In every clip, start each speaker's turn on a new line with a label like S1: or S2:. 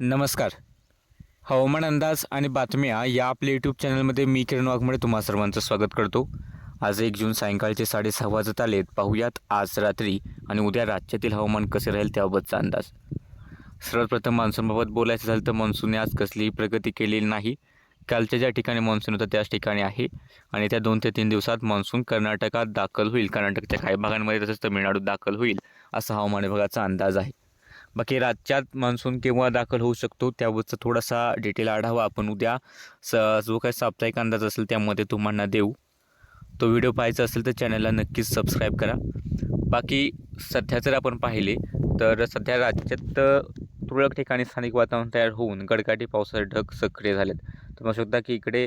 S1: नमस्कार. हवामान अंदाज आणि बातम्या या आपल्या यूट्यूब चॅनलमध्ये मी किरण वाघमळे तुम्हा सर्वांचं स्वागत करतो. आज एक जून सायंकाळचे साडेसहा वाजत आलेत. पाहूयात आज रात्री आणि उद्या राज्यातील हवामान कसे राहील त्याबाबतचा अंदाज. सर्वप्रथम मान्सूनबाबत बोलायचं झालं तर मान्सूनने आज कसलीही प्रगती केलेली नाही. कालच्या ज्या ठिकाणी मान्सून होतं त्याच ठिकाणी आहे. आणि त्या दोन ते तीन दिवसात मान्सून कर्नाटकात दाखल होईल. कर्नाटकच्या काही भागांमध्ये तसंच तमिळनाडूत दाखल होईल असा हवामान विभागाचा अंदाज आहे. बाकी राज्यात मान्सून केव्हा दाखल होऊ शकतो त्याबाबतचा थोडासा डिटेल आढावा आपण उद्या. स जो काही साप्ताहिक अंदाज असेल त्यामध्ये तुम्हाला देऊ. तो व्हिडिओ पाहायचा असेल तर चॅनलला नक्कीच सबस्क्राईब करा. बाकी सध्या जर आपण पाहिले तर सध्या राज्यात तुरळक ठिकाणी स्थानिक वातावरण तयार होऊन गडकाठी पावसाचे ढग सक्रिय झालेत. तर पाहू शकता की इकडे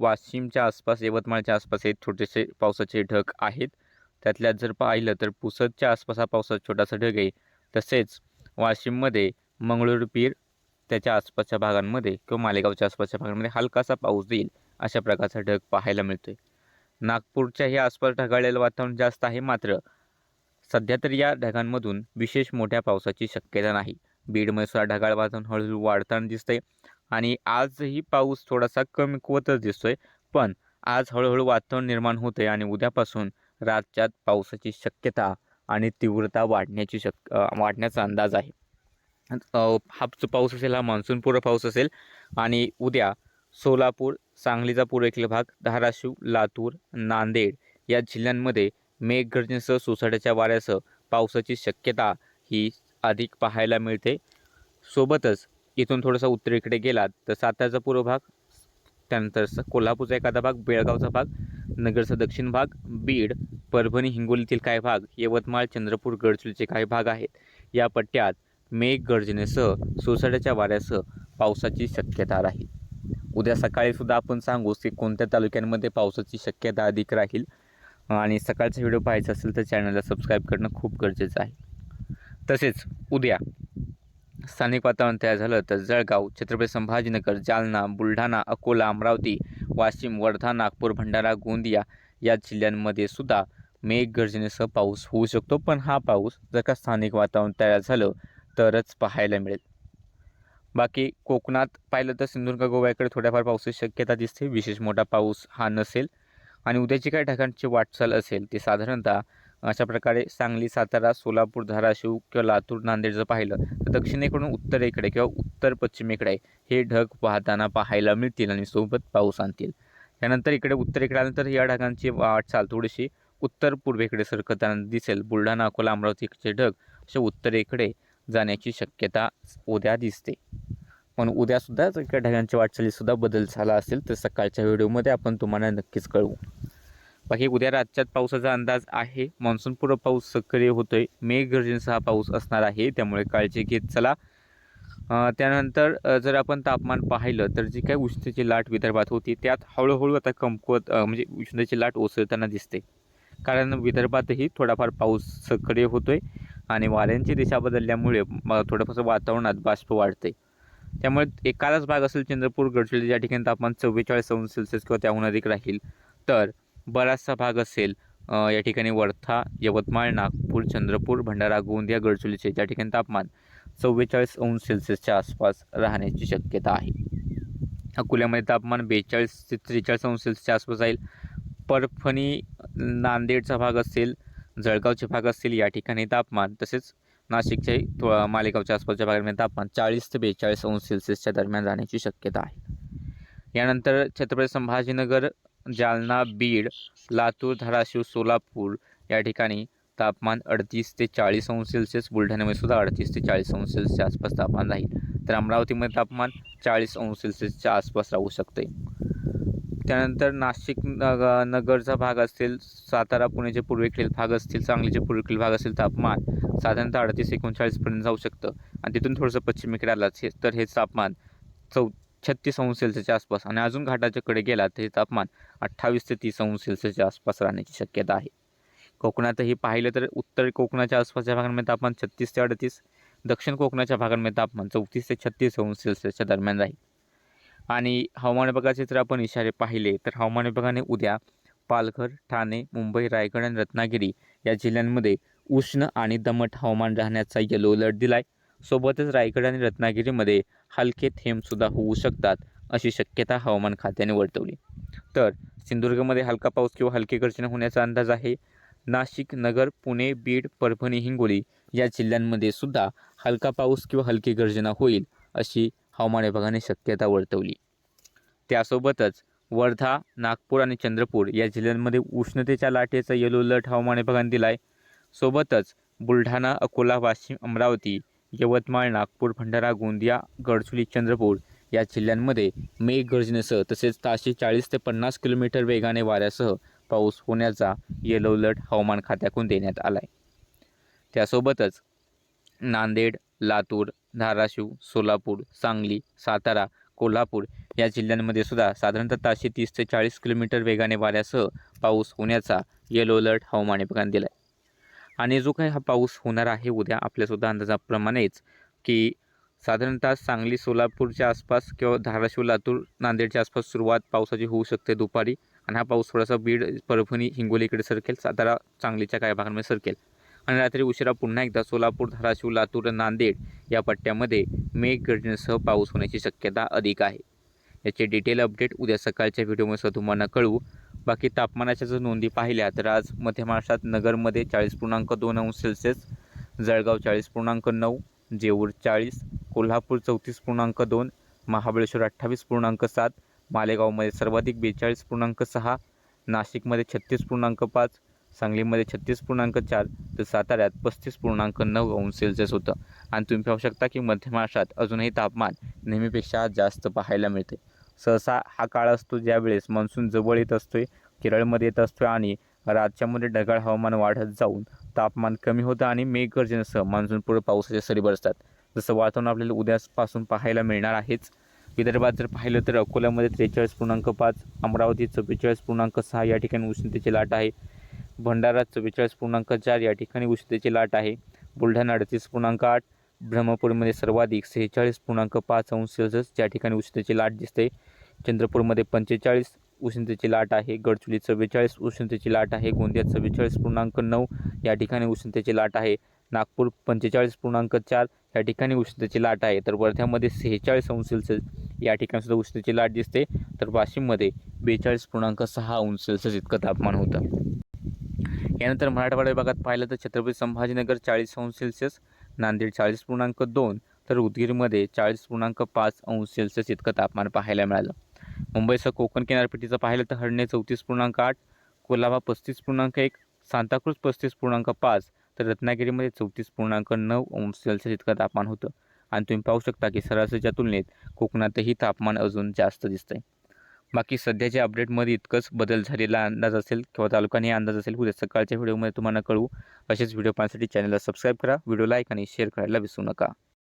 S1: वाशिमच्या आसपास यवतमाळच्या आसपास हे छोटेसे पावसाचे ढग आहेत. त्यातल्यात जर पाहिलं तर पुसदच्या आसपास हा पावसाचा छोटासा ढग आहे. तसेच वाशिममध्ये मंगळूरपीर त्याच्या आसपासच्या भागांमध्ये किंवा मालेगावच्या आसपासच्या भागांमध्ये हलकासा पाऊस देईल अशा प्रकारचा ढग पाहायला मिळतोय. नागपूरच्याही आसपास ढगाळलेलं वातावरण जास्त आहे मात्र सध्या तर या ढगांमधून विशेष मोठ्या पावसाची शक्यता नाही. बीडमध्ये सुद्धा ढगाळ वातावरण हळूहळू वाढताना दिसतंय आणि आजही पाऊस थोडासा कमी कुवतच दिसतोय पण आज हळूहळू वातावरण निर्माण होते आणि उद्यापासून राज्यात पावसाची शक्यता आणि तीव्रता वाढण्याची शक वाढण्याचा अंदाज आहे. अ, हा जो पाऊस असेल हा मान्सूनपूर्व पाऊस असेल आणि उद्या सोलापूर सांगलीचा पूर्वेकडील भाग धाराशिव लातूर नांदेड या जिल्ह्यांमध्ये मेघगर्जनेसह सोसाट्याच्या वाऱ्यासह पावसाची शक्यता ही अधिक पाहायला मिळते. सोबतच इथून थोडासा उत्तरेकडे गेलात तर सातारचा पूर्व भाग त्यानंतर कोल्हापूरचा एखादा भाग बेळगावचा भाग नगरचा दक्षिण भाग बीड परभणी हिंगोलीतील काही भाग यवतमाळ चंद्रपूर गडचिरोलीचे काही भाग आहेत. या पट्ट्यात मेघ गर्जनेसह सोसाट्याच्या वाऱ्यासह पावसाची शक्यता राहील. उद्या सकाळी सुद्धा आपण सांगूच की कोणत्या तालुक्यांमध्ये पावसाची शक्यता अधिक राहील. आणि सकाळचा व्हिडिओ पाहायचा असेल तर चॅनलला सबस्क्राईब करणं खूप गरजेचं आहे. तसेच उद्या स्थानिक वातावरण तयार झालं तर जळगाव छत्रपती संभाजीनगर जालना बुलढाणा अकोला अमरावती वाशिम वर्धा नागपूर भंडारा गोंदिया या जिल्ह्यांमध्ये सुद्धा मेघगर्जनेसह पाऊस होऊ शकतो. पण हा पाऊस जर का स्थानिक वातावरण तयार झालं तरच पाहायला मिळेल. बाकी कोकणात पाहिलं तर सिंधुदुर्ग गोव्याकडे थोड्याफार पावसाची शक्यता दिसते. विशेष मोठा पाऊस हा नसेल. आणि उद्याची काही ठिकाणची वाटचाल असेल ती साधारणतः अशा प्रकारे सांगली सातारा सोलापूर धाराशिव किंवा लातूर नांदेड जर पाहिलं तर दक्षिणेकडून उत्तरेकडे किंवा उत्तर पश्चिमेकडे हे ढग वाहताना पाहायला मिळतील आणि सोबत पाऊस आणतील. त्यानंतर इकडे उत्तरेकडे आल्यानंतर या ढगांची वाटचाल थोडीशी उत्तर पूर्वेकडे सरकताना दिसेल. बुलढाणा अकोला अमरावतीचे ढग असे उत्तरेकडे जाण्याची शक्यता उद्या दिसते. पण उद्यासुद्धा जर ढगांच्या वाटचालीसुद्धा बदल झाला असेल तर सकाळच्या व्हिडिओमध्ये आपण तुम्हाला नक्कीच कळवू. बाकी उद्या राज्यात पावसाचा अंदाज आहे. मान्सूनपूर्व पाऊस सक्रिय होतोय. मेघगर्जनेचा हा पाऊस असणार आहे. त्यामुळे काळजी घेत चला. त्यानंतर जर आपण तापमान पाहिलं तर जी काही उष्णतेची लाट विदर्भात होती त्यात हळूहळू आता कमकुवत म्हणजे उष्णतेची लाट ओसरताना दिसते. कारण विदर्भातही थोडाफार पाऊस सक्रिय होतोय आणि वाऱ्यांची दिशा बदलल्यामुळे थोडंफार वातावरणात बाष्प वाढते त्यामुळे एखादाच भाग असेल चंद्रपूर गडचिरोली ज्या ठिकाणी तापमान चव्वेचाळीस अंश सेल्सिअस किंवा त्याहून अधिक राहील तर बराचसा भाग असेल. या ठिकाणी वर्धा यवतमाळ नागपूर चंद्रपूर भंडारा गोंदिया गडचुलीचे ज्या ठिकाणी तापमान चव्वेचाळीस अंश सेल्सिअसच्या आसपास राहण्याची शक्यता आहे. अकोल्यामध्ये तापमान बेचाळीस ते त्रेचाळीस अंश सेल्सिअसच्या आसपास जाईल परभणी नांदेडचा भाग असेल जळगावचे भाग असतील या ठिकाणी तापमान तसेच नाशिकच्याही थो मालेगावच्या आसपासच्या भागामध्ये तापमान चाळीस ते बेचाळीस अंश सेल्सिअसच्या दरम्यान राहण्याची शक्यता आहे. यानंतर छत्रपती संभाजीनगर जालना बीड लातूर धाराशिव सोलापूर या ठिकाणी तापमान अडतीस ते चाळीस अंश सेल्सिअस बुलढाण्यामध्ये सुद्धा अडतीस ते चाळीस अंश सेल्सिअसच्या आसपास तापमान राहील. तर अमरावतीमध्ये तापमान चाळीस अंश सेल्सिअसच्या आसपास राहू शकते. त्यानंतर नाशिक नग नगरचा भाग असेल सातारा पुण्याचे पूर्वेकडील भाग असतील सांगलीचे पूर्वेकडील भाग असेल तापमान साधारणतः अडतीस एकोणचाळीसपर्यंत जाऊ शकतं. आणि तिथून थोडंसं पश्चिमेकडे आलाच हे तर हे तापमान चौ छत्तीस अंश सेल्सिअसच्या आसपास आणि अजून घाटाच्या कडे गेला तरी तापमान अठ्ठावीस ते तीस अंश सेल्सिअसच्या आसपास राहण्याची शक्यता आहे. कोकणातही पाहिलं तर उत्तर कोकणाच्या आसपासच्या भागांमध्ये तापमान छत्तीस ते अडतीस दक्षिण कोकणाच्या भागांमध्ये तापमान चौतीस ते छत्तीस अंश सेल्सिअसच्या दरम्यान राहील. आणि हवामान विभागाचे जर आपण इशारे पाहिले तर हवामान विभागाने उद्या पालघर ठाणे मुंबई रायगड आणि रत्नागिरी या जिल्ह्यांमध्ये उष्ण आणि दमट हवामान राहण्याचा येलो अलर्ट दिलाय. सोबतच रायगड आणि रत्नागिरीमध्ये हलके थेंबसुद्धा होऊ शकतात अशी शक्यता हवामान खात्याने वर्तवली. तर सिंधुदुर्गमध्ये हलका पाऊस किंवा हलकी गर्जना होण्याचा अंदाज आहे. नाशिक नगर पुणे बीड परभणी हिंगोली या जिल्ह्यांमध्ये सुद्धा हलका पाऊस किंवा हलकी गर्जना होईल अशी हवामान विभागाने शक्यता वर्तवली. त्यासोबतच वर्धा नागपूर आणि चंद्रपूर या जिल्ह्यांमध्ये उष्णतेच्या लाटेचा येलो अलर्ट हवामान विभागाने दिला आहे सोबतच बुलढाणा अकोला वाशिम अमरावती यवतमाळ नागपूर भंडारा गोंदिया गडचुली चंद्रपूर या जिल्ह्यांमध्ये मेघगर्जनेसह तसेच ताशी चाळीस ते पन्नास किलोमीटर वेगाने वाऱ्यासह पाऊस होण्याचा येलो अलर्ट हवामान खात्याकडून देण्यात आला आहे त्यासोबतच नांदेड लातूर धाराशिव सोलापूर सांगली सातारा कोल्हापूर या जिल्ह्यांमध्ये सुद्धा साधारणतः ताशी तीस ते चाळीस किलोमीटर वेगाने वाऱ्यासह पाऊस होण्याचा येलो अलर्ट हवामान विभागाने दिला आहे आणि जो काही हा पाऊस होणार आहे उद्या आपल्यासुद्धा अंदाजाप्रमाणेच की साधारणतः सांगली सोलापूरच्या आसपास किंवा धाराशिव लातूर नांदेडच्या आसपास सुरुवात पावसाची होऊ शकते दुपारी. आणि हा पाऊस थोडासा बीड परभणी हिंगोलीकडे सरकेल सातारा सांगलीच्या काही भागांमध्ये सरकेल. आणि रात्री उशिरा पुन्हा एकदा सोलापूर धाराशिव लातूर नांदेड या पट्ट्यामध्ये मेघगर्जनेसह पाऊस होण्याची शक्यता अधिक आहे. याचे डिटेल अपडेट उद्या सकाळच्या व्हिडिओमध्ये तुम्हाला कळवू. बाकी तापमानाच्या जर नोंदी पाहिल्या तर आज मध्य महाराष्ट्रात नगरमध्ये चाळीस पूर्णांक दोन अंश सेल्सिअस जळगाव चाळीस पूर्णांक नऊ जेऊर चाळीस कोल्हापूर चौतीस पूर्णांक दोन महाबळेश्वर अठ्ठावीस पूर्णांक सात मालेगावमध्ये सर्वाधिक बेचाळीस पूर्णांक सहा नाशिकमध्ये छत्तीस पूर्णांक पाच सांगलीमध्ये छत्तीस पूर्णांक चार तर साताऱ्यात पस्तीस पूर्णांक नऊ अंश सेल्सिअस होतं. आणि तुम्ही पाहू शकता की मध्य महाराष्ट्रात अजूनही तापमान नेहमीपेक्षा जास्त पाहायला मिळते. सहसा हा काळ असतो ज्यावेळेस मान्सून जवळ येत असतोय केरळमध्ये येत असतोय आणि राज्यामध्ये ढगाळ हवामान वाढत जाऊन तापमान कमी होतं आणि मेघगर्जनेसह मान्सूनपूर्व पावसाच्या सरी बरसतात. जसं वातावरण आपल्याला उद्यापासून पाहायला मिळणार आहेच. विदर्भात जर पाहिलं तर अकोल्यामध्ये त्रेचाळीस पूर्णांक पाच अमरावती चव्वेचाळीस पूर्णांक सहा या ठिकाणी उष्णतेची लाट आहे. भंडारा चव्वेचाळीस पूर्णांक चार या ठिकाणी उष्णतेची लाट आहे. बुलढाणा अडतीस पूर्णांक आठ ब्रह्मपूरमध्ये सर्वाधिक सेहेचाळीस पूर्णांक पाच अंश सेल्सिअस ज्या ठिकाणी उष्णतेची लाट दिसते. चंद्रपूरमध्ये पंचेचाळीस उष्णतेची लाट आहे. गडचुली चव्वेचाळीस उष्णतेची लाट आहे. गोंदियात चव्वेचाळीस पूर्णांक नऊ या ठिकाणी उष्णतेची लाट आहे. नागपूर पंचेचाळीस पूर्णांक चार या ठिकाणी उष्णतेची लाट आहे. तर वर्ध्यामध्ये सेहेचाळीस अंश सेल्सिअस या ठिकाणी सुद्धा उष्णतेची लाट दिसते. तर वाशिममध्ये बेचाळीस पूर्णांक सहा अंश सेल्सिअस इतकं तापमान होतं. यानंतर मराठवाडा विभागात पाहिलं तर छत्रपती संभाजीनगर चाळीस अंश सेल्सिअस नांदेड चाळीस पूर्णांक दोन तर उदगीरमध्ये चाळीस पूर्णांक पाच अंश सेल्सिअस इतकं तापमान पाहायला मिळालं. मुंबईसह कोकण किनारपट्टीचं पाहिलं तर हडणे चौतीस पूर्णांक आठ कोल्हावा पस्तीस पूर्णांक एक सांताक्रूज पस्तीस पूर्णांक पाच तर रत्नागिरीमध्ये चौतीस पूर्णांक नऊ अंश सेल्सिअस इतकं तापमान होतं. आणि तुम्ही पाहू शकता की सरासरीच्या तुलनेत कोकणातही तापमान अजून जास्त दिसतंय. बाकी सध्याच्या अपडेटमध्ये इतकंच बदल झालेला अंदाज असेल किंवा तालुकाने अंदाज असेल उद्या सकाळच्या व्हिडिओमध्ये तुम्हाला कळवू. असेच व्हिडिओ पाहण्यासाठी चॅनलला सबस्क्राईब करा व्हिडिओ लाईक आणि शेअर करायला विसरू नका.